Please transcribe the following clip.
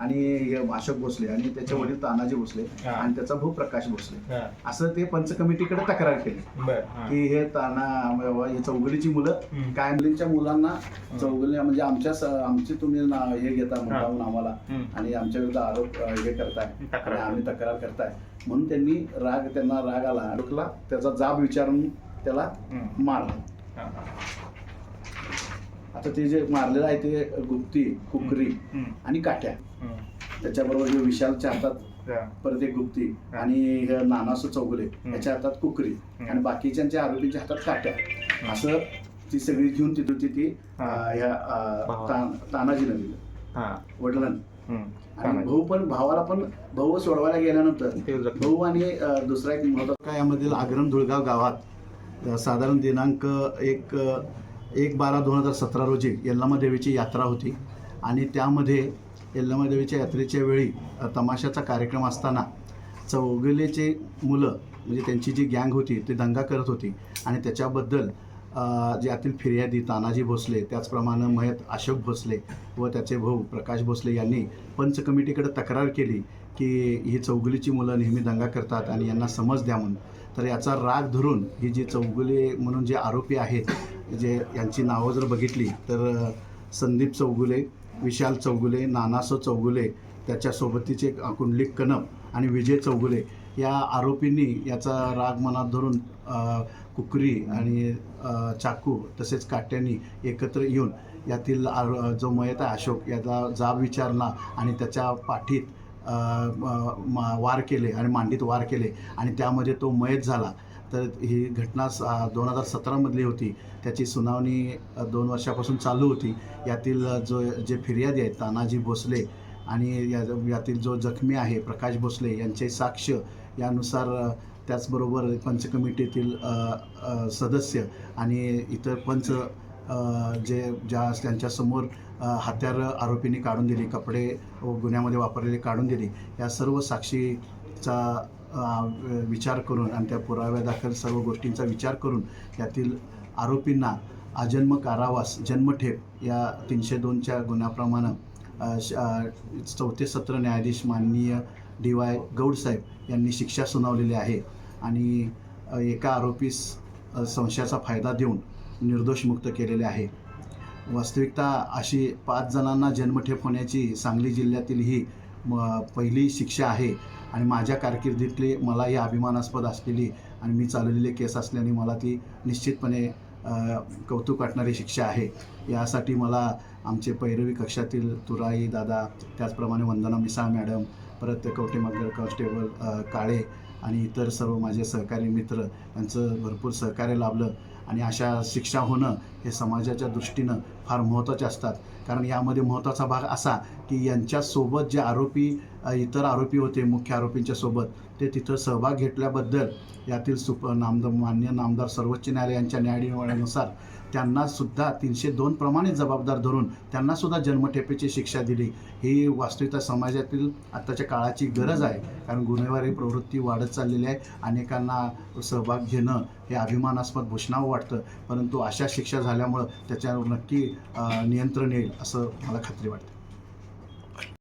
आणि अशोक भोसले आणि त्याचे वडील तानाजी भोसले. आणि त्याचा भाऊ प्रकाश भोसले असं ते पंच कमिटीकडे तक्रार केली. की हे ताना हे चौगलीची मुलं. काय मुलींच्या मुलांना चौगली म्हणजे आमच्या आमची तुम्ही हे घेता म्हणून आम्हाला. आणि आमच्या विरुद्ध आरोप हे करताय आम्ही तक्रार करताय म्हणून त्यांनी राग त्यांना राग आला आरोपला त्याचा जाब विचारून त्याला. मारला. आता ते जे मारलेलं आहे ते गुप्ती कुकरी. आणि काट्या. त्याच्याबरोबर हे विशालच्या हातात. परत एक गुप्ती. आणि नानासू चौगुले याच्या हातात कुकरी. आणि बाकीच्यांच्या आरोपीच्या हातात काट्या असं ती सगळी घेऊन तिथून ती ती हा. अं, ह्या अं, भावा. ता- तानाजीला दिलं हा. वडिलांना. आणि. भाऊ पण भावाला पण भाऊ सोडवायला गेल्यानंतर. भाऊ आणि दुसरा एक महत्त्वाचा काय यामधील आग्रम धुळगाव गावात साधारण दिनांक एक एक बारा दोन हजार सतरा रोजी यल्लामा देवीची यात्रा होती. आणि त्यामध्ये यल्लामा देवीच्या यात्रेच्या वेळी तमाशाचा कार्यक्रम असताना चौगलेचे मुलं म्हणजे त्यांची जी गँग होती ती दंगा करत होती. आणि त्याच्याबद्दल ज्यातील जे फिर्यादी तानाजी भोसले त्याचप्रमाणे मयत अशोक भोसले व त्याचे भाऊ प्रकाश भोसले यांनी पंच कमिटीकडे तक्रार केली की ही चौगुलीची मुलं नेहमी दंगा करतात आणि यांना समज द्या म्हणून. तर याचा राग धरून ही जी चौगुले म्हणून जे आरोपी आहेत जे यांची नावं जर बघितली तर संदीप चौगुले विशाल चौगुले नानासो चौगुले त्याच्यासोबतीचे कुंडलिक कनप आणि विजय चौगुले या आरोपींनी याचा राग मनात धरून कुकरी आणि चाकू तसेच काट्यांनी एकत्र येऊन यातील आरो जो मयत आहे अशोक याचा जाब विचारला आणि त्याच्या पाठीत मा- वार केले आणि मांडीत वार केले आणि त्यामध्ये तो मयत झाला. तर ही घटना दोन हजार सतरामधली होती. त्याची सुनावणी दोन वर्षापासून चालू होती. यातील जो जे फिर्यादी आहेत तानाजी भोसले आणि या यातील जो जखमी आहे प्रकाश भोसले यांचे साक्ष यानुसार त्याचबरोबर पंच कमिटीतील सदस्य आणि इतर पंच जे ज्या त्यांच्यासमोर अ, हत्यारं आरोपींनी काढून दिली कपडे व गुन्ह्यामध्ये वापरलेले काढून दिली या सर्व साक्षीचा विचार करून आणि त्या पुराव्यादाखल सर्व गोष्टींचा विचार करून त्यातील आरोपींना आजन्म कारावास जन्मठेप या तीनशे दोनच्या गुन्ह्याप्रमाणे श- चौथे सत्र न्यायाधीश माननीय डी वाय गौडसाहेब यांनी शिक्षा सुनावलेली आहे आणि एका आरोपीस संशयाचा फायदा देऊन निर्दोष मुक्त केलेले आहे. वास्तविकता अशी पाच जणांना जन्मठेप होण्याची सांगली जिल्ह्यातील ही म पहिली शिक्षा आहे. आणि माझ्या कारकिर्दीतली मला ही अभिमानास्पद असलेली आणि मी चालवलेले केस असल्याने मला ती निश्चितपणे कौतुक वाटणारी शिक्षा आहे. यासाठी मला आमचे पैरवी कक्षातील तुराई दादा त्याचप्रमाणे वंदना मिसाळ मॅडम परत कवटेमगर कॉन्स्टेबल काळे आणि इतर सर्व माझे सहकारी मित्र यांचं भरपूर सहकार्य लाभलं. आणि अशा शिक्षा होणं हे समाजाच्या दृष्टीनं फार महत्त्वाचे असतात. कारण यामध्ये महत्त्वाचा भाग असा की यांच्यासोबत जे आरोपी इतर आरोपी होते मुख्य आरोपींच्या सोबत ते तिथं सहभाग घेतल्याबद्दल यातील सुप नामदार मान्य नामदार सर्वोच्च न्यायालय यांच्या त्यांनासुद्धा तीनशे दोन प्रमाणे जबाबदार धरून त्यांनासुद्धा जन्मठेपेची शिक्षा दिली. ही वास्तविकता समाजातील आत्ताच्या काळाची गरज आहे. कारण गुन्हेगारी प्रवृत्ती वाढत चाललेली आहे. अनेकांना सहभाग घेणं हे अभिमानास्पद भूषणावं वाटतं. परंतु अशा शिक्षा झाल्यामुळं त्याच्यावर नक्की नियंत्रण येईल असं मला खात्री वाटते.